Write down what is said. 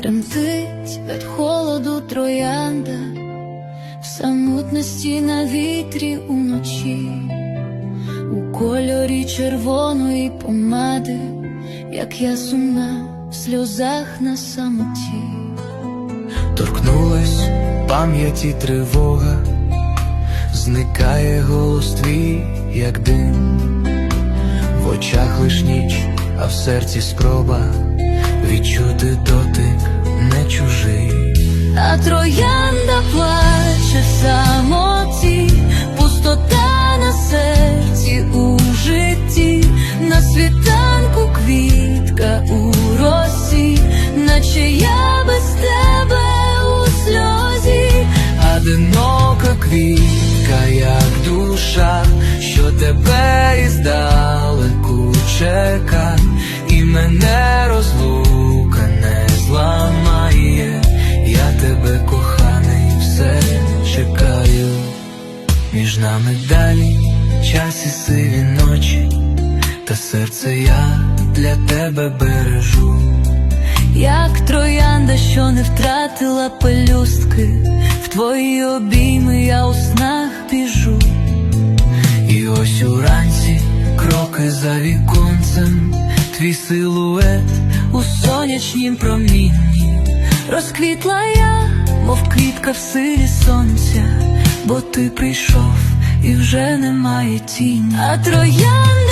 Тремтить від холоду троянда, в самотності на вітрі уночі, у кольорі червоної помади, як я сумна в сльозах на самоті, торкнулась пам'яті тривога, зникає голос твій, як дим, в очах лиш ніч, а в серці спроба. Як душа, що тебе іздалеку чека, і мене розлука не зламає, я тебе коханий, все чекаю, між нами далі час і сиві ночі, та серце я для тебе бережу. Як троянда, що не втратила пелюстки, в твої обійми я у снах біжу. Ось уранці кроки за віконцем, твій силует У сонячнім промінні. Розквітла я, мов квітка в силі сонця, бо ти прийшов і вже немає тіні. А троянда